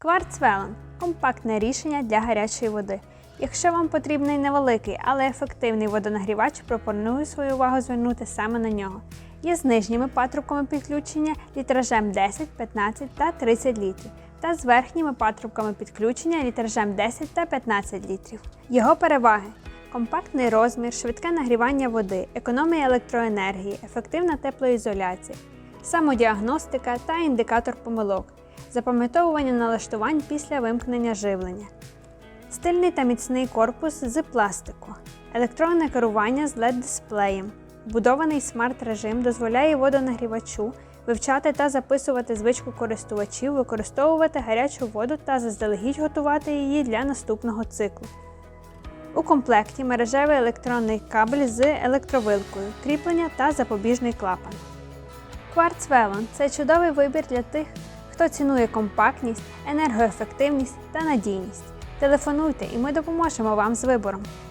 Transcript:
Кварц Велон компактне рішення для гарячої води. Якщо вам потрібний невеликий, але ефективний водонагрівач, пропоную свою увагу звернути саме на нього. Є з нижніми патрубками підключення літражем 10, 15 та 30 літрів, та з верхніми патрубками підключення літражем 10 та 15 літрів. Його переваги компактний розмір, швидке нагрівання води, економія електроенергії, ефективна теплоізоляція, самодіагностика та індикатор помилок, запам'ятовування налаштувань після вимкнення живлення. Стильний та міцний корпус з пластику, електронне керування з LED-дисплеєм. Вбудований смарт-режим дозволяє водонагрівачу вивчати та записувати звичку користувачів, використовувати гарячу воду та заздалегідь готувати її для наступного циклу. У комплекті мережевий електронний кабель з електровилкою, кріплення та запобіжний клапан. Velon – це чудовий вибір для тих, хто цінує компактність, енергоефективність та надійність. Телефонуйте і ми допоможемо вам з вибором.